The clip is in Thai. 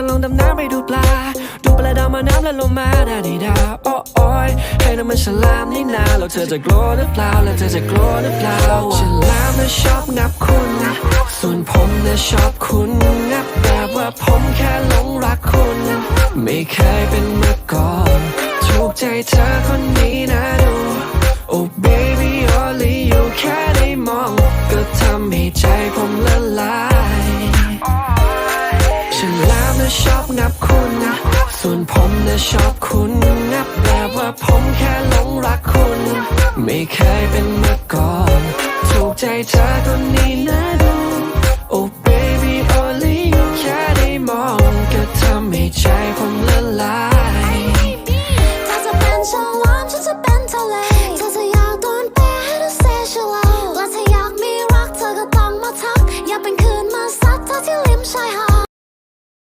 าลงดำน้ำไปดูปลา ดูปลาดาวมาน้ำและลงมาดาดีดาโอ้โอ้ยให้น้ำมันฉลามนี่นาแล้วเธอจะกลัวหรือเปล่าแล้วเธอจะกลัวหรือเปล่าฉลามน่ะชอบงับคุณส่วนผมน่ะชอบคุณงับแบบว่าผมแค่หลงรักคุณ ไม่เคยเป็นมาก่อนถูกใจเธอคนนี้นะดู Oh baby only you แค่ได้มอง ก็ทำให้ใจผมละลาย ชอบงับคุณนะ ส่วนผมนะชอบคุณงับแต่ว่าผมแค่หลงรักคุณ ไม่เคยเป็นมาก่อน ถูกใจเธอคนนี้นะดู Oh baby only you แค่ได้มองก็ทำให้ใจผมละลาย เธอจะเป็นฉลามฉันจะเป็นทะเล